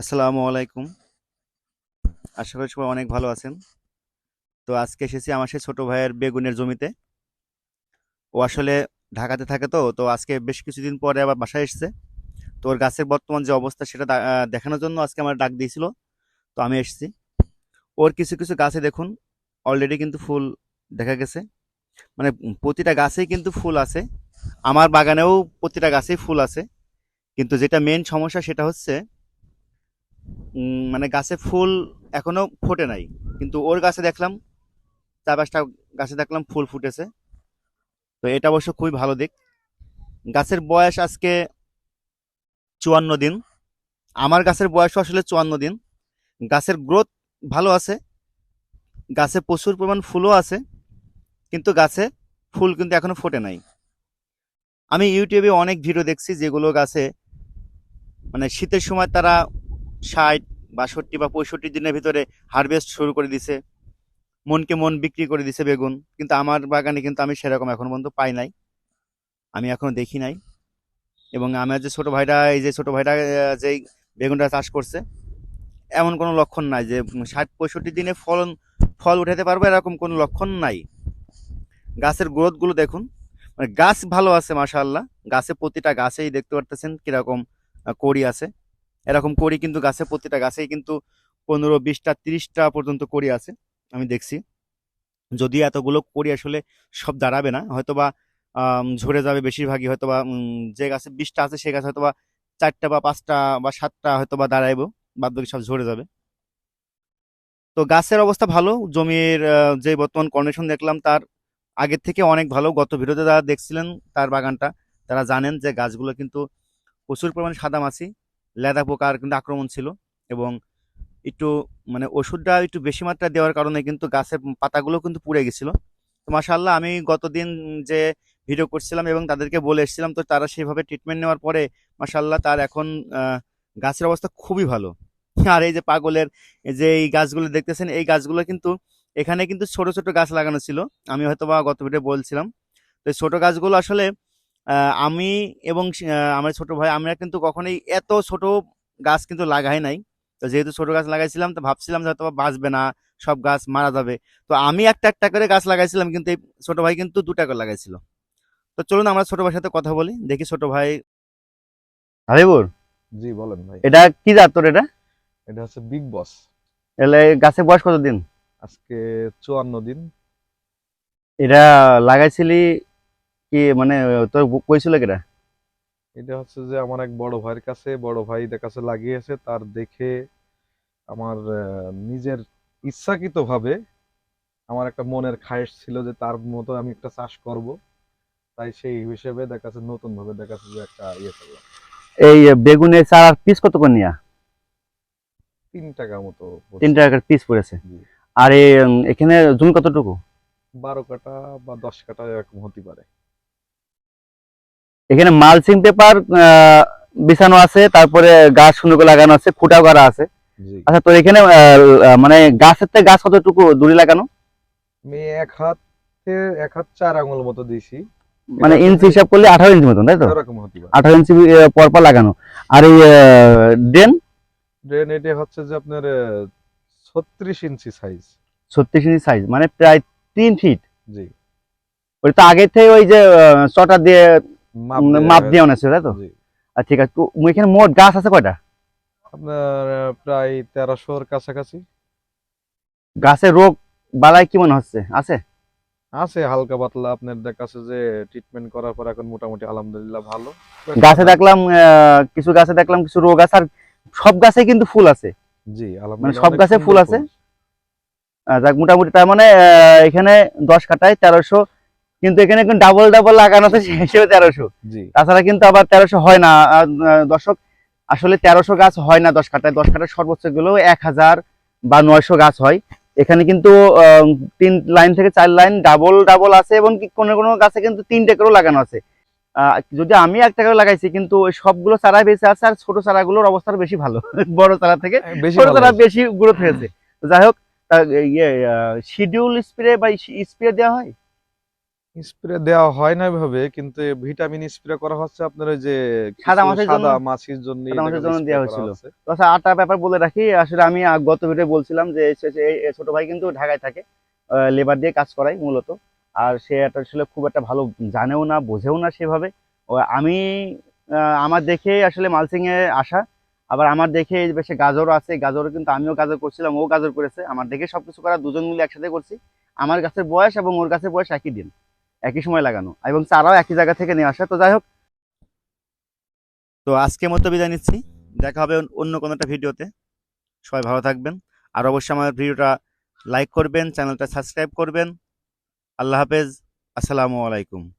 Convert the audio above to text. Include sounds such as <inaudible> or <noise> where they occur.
আসসালামু আলাইকুম। আশা করি সবাই অনেক ভালো আছেন। তো আজকে এসেছি আমার সেই ছোটো ভাইয়ের বেগুনের জমিতে। ও আসলে ঢাকাতে থাকে তো তো আজকে বেশ কিছুদিন পরে আবার বাসায় এসেছে। তো ওর গাছের বর্তমান যে অবস্থা সেটা দেখানোর জন্য আজকে আমার ডাক দিয়েছিল। তো আমি এসেছি। ওর কিছু কিছু গাছে দেখুন অলরেডি কিন্তু ফুল দেখা গেছে। মানে প্রতিটা গাছেই কিন্তু ফুল আছে। আমার বাগানেও প্রতিটা গাছেই ফুল আছে। কিন্তু যেটা মেন সমস্যা সেটা হচ্ছে মানে গাছে ফুল এখনও ফোটে নাই। কিন্তু ওর গাছে দেখলাম, চার পাঁচটা গাছে দেখলাম ফুল ফুটেছে। তো এটা অবশ্য খুবই ভালো দিক। গাছের বয়স আজকে চুয়ান্ন দিন। আমার গাছের বয়স আসলে চুয়ান্ন দিন। গাছের গ্রোথ ভালো আছে। গাছে প্রচুর পরিমাণ ফুলও আছে। কিন্তু গাছে ফুল কিন্তু এখনও ফোটে নাই। আমি ইউটিউবে অনেক ভিডিও দেখছি যেগুলো গাছে মানে শীতের সময় তারা ষাট, বাষট্টি বা পঁয়ষট্টি দিনের ভিতরে হারভেস্ট শুরু করে দিছে। মনকে মন বিক্রি করে দিছে বেগুন। কিন্তু আমার বাগানে কিন্তু আমি সেরকম এখন পর্যন্ত পাই নাই। আমি এখনও দেখি নাই। এবং আমার যে ছোট ভাইটা, এই যে ছোট ভাইটা যেই বেগুনটা চাষ করছে, এমন কোনো লক্ষণ নাই যে ষাট, পঁয়ষট্টি দিনে ফলন, ফল উঠাতে পারবে এরকম কোনো লক্ষণ নাই। গাছের গ্রোথগুলো দেখুন। মানে গাছ ভালো আছে, মাশাআল্লাহ। গাছে প্রতিটা গাছেই দেখতে পারতেছেন কীরকম কড়ি আছে। এরকম করি কিন্তু গাছে প্রতিটা গাছেই কিন্তু পনেরো বিশটা, তিরিশটা পর্যন্ত কড়ি আছে, আমি দেখছি। যদি এতগুলো করি আসলে সব দাঁড়াবে না, হয়তোবা ঝরে যাবে বেশিরভাগই, হয়তোবা যে গাছে বিশটা আছে সে গাছে হয়তোবা চারটা বা পাঁচটা বা সাতটা হয়তোবা দাঁড়াইবো, বাদ বাকি সব ঝরে যাবে। তো গাছের অবস্থা ভালো, জমির যে বর্তমান কন্ডিশন দেখলাম তার আগের থেকে অনেক ভালো, গত ভিডিওতে যারা দেখছিলেন তার বাগানটা, তারা জানেন যে গাছগুলো কিন্তু প্রচুর পরিমাণে সাদামাছি লেদা পোকার কিন্তু আক্রমণ ছিল এবং একটু মানে ওষুধটা একটু বেশি মাত্রা দেওয়ার কারণে কিন্তু গাছের পাতাগুলো কিন্তু পুড়ে গেছিল। তো মাশাআল্লাহ আমি গতদিন যে ভিডিও করছিলাম এবং তাদেরকে বলে এসেছিলাম, তো তারা সেইভাবে ট্রিটমেন্ট নেওয়ার পরে মাশাআল্লাহ তার এখন গাছের অবস্থা খুবই ভালো। আর এই যে পাগলের যে এই গাছগুলো দেখতেছেন, এই গাছগুলো কিন্তু এখানে কিন্তু ছোট ছোট গাছ লাগানো ছিল। আমি হয়তো বা গত ভিডিও বলছিলাম। তো ছোট গাছগুলো আসলে আমি এবং আমার ছোট ভাই আমরা কিন্তু কখনোই এত ছোট গাছ কিন্তু লাগাই নাই। তো যেহেতু ছোট গাছ লাগাইছিলাম তো ভাবছিলাম যে হয়তো বাঁচবে না সব গাছ মারা যাবে। তো আমি একটা একটা করে গাছ লাগাইছিলাম কিন্তু এই ছোট ভাই কিন্তু দুটা করে লাগাইছিল। তো চলুন আমরা ছোট ভাইয়ের সাথে কথা বলি দেখি ছোট ভাই। হাবিবুর? জি বলেন ভাই। এটা কি জাত তোর এটা? এটা হচ্ছে বিগ বস এলে গাছের বয়স কতদিন? আজকে চুয়ান্ন দিন। এটা লাগাইছিলি কি মানে তোর কইছিল কেটা এটা হচ্ছে যে আমার এক বড় ভাইয়ের কাছে বড় ভাই কাছে লাগিয়েছে। তার দেখে আমার নিজের ইচ্ছাকৃত ভাবে আমার একটা মনের খায়েশ ছিল যে তার মতো আমি একটা চাষ করব। তাই সেই হিসেবে দেখা যাচ্ছে নতুন ভাবে দেখা যাচ্ছে যে একটা ইয়ে করলাম। এই বেগুনের চারার পিস কত করে নিয়া? তিন টাকা মতো। তিন টাকার পিস পড়েছে। আর এই, এখানে জমি কতটুকু? বারো কাটা বা দশ কাটা এরকম হতে পারে। এখানে মালচিং পেপার বিছানো আছে তারপরে গাছ সুন্দর করে লাগানো আছে ফুটা করা আছে। আচ্ছা তোর এখানে মানে গাছের থেকে গাছ কতটুকু দূরে লাগানো? আমি এক হাতে এক হাত চার আঙুল মতো দিছি মানে ইঞ্চি হিসাব করলে আঠারো ইঞ্চি মতন তাই তো? আঠারো ইঞ্চি পর পর লাগানো। আর এই ড্রেন? ড্রেন এটা হচ্ছে যে আপনার ছত্রিশ ইঞ্চি সাইজ ছত্রিশ ইঞ্চি সাইজ মানে প্রায় তিন ফিট জি। ওই তো আগে থেকে ওই যে চটা দিয়ে মাপ দেয়া আছে তাই তো? আর ঠিক আছে তো এখানে মোট গাছ আছে কয়টা? আপনার প্রায় তেরোশোর কাছাকাছি। গাছের রোগ বালাই কি মনে হচ্ছে? আছে? আছে হালকা পাতলা। আপনার দেখাচ্ছে যে ট্রিটমেন্ট করার পর এখন মোটামুটি আলহামদুলিল্লাহ ভালো। গাছে দেখলাম কিছু গাছে দেখলাম কিছু রোগ আছে আর সব গাছে কিন্তু ফুল আছে। জি মানে আলহামদুলিল্লাহ সব গাছে ফুল আছে? যাক মোটামুটি তার মানে এখানে দশ কাটায় তেরোশো কিন্তু এখানে ডাবল ডাবল লাগানো আছে সেই হিসেবে তেরোশো। তাছাড়া কিন্তু আবার তেরোশো হয় না। দর্শক আসলে তেরোশো গাছ হয় না দশ কাটায় দশ কাটায় সর্বোচ্চগুলো এক হাজার বা নয়শো গাছ হয়। এখানে কিন্তু তিন লাইন থেকে চার লাইন ডাবল ডাবল আছে এবং কোনো কোনো গাছে কিন্তু তিনটে করেও লাগানো আছে। আহ, যদি আমি একটা করে লাগাইছি কিন্তু সবগুলো চারাই বেঁচে আছে আর ছোট চারাগুলোর অবস্থা বেশি ভালো। <laughs> বড় চারা থেকে বেশি ছোট চারা বেশি গ্রোথ হয়েছে। তো যাই হোক ইয়ে শিডিউল স্প্রে বা স্প্রে দেওয়া হয়? স্প্রে দেওয়া হয় না ভাবে কিন্তু ভিটামিন স্প্রে করা হচ্ছে আপনার ওই যে সাদা মাছির সাদা জন্য- মাছির জন্য দেওয়া হয়েছিল। আচ্ছা আটটা ব্যাপার বলে রাখি আসলে আমি গত ভিডিও বলছিলাম যে ছোট ভাই কিন্তু ঢাকায় থাকে লেবার দিয়ে কাজ করায় মূলত। আর সে একটা আসলে খুব একটা ভালো জানেও না বোঝেও না সেভাবে। আমি আমার দেখে আসলে মালসিং এ আসা আবার আমার দেখে বেশি গাজরও আছে গাজরও কিন্তু আমিও গাজর করছিলাম ও গাজর করেছে। আমার দেখে সবকিছু করা দুজন মিলে একসাথে করছি। আমার গাছের বয়স এবং ওর গাছের বয়স একই দিন। একই সময় লাগানো, এবং চারাও একই জায়গা থেকে নিয়ে আসা। তো যাই হোক। তো আজকের মতো বিদায় নিচ্ছি। দেখা হবে অন্য- অন্য কোনো একটা ভিডিওতে। সবাই ভালো থাকবেন। আর অবশ্যই আমার ভিডিওটা লাইক করবেন, চ্যানেলটা সাবস্ক্রাইব করবেন। আল্লাহ হাফেজ। আসসালামু আলাইকুম।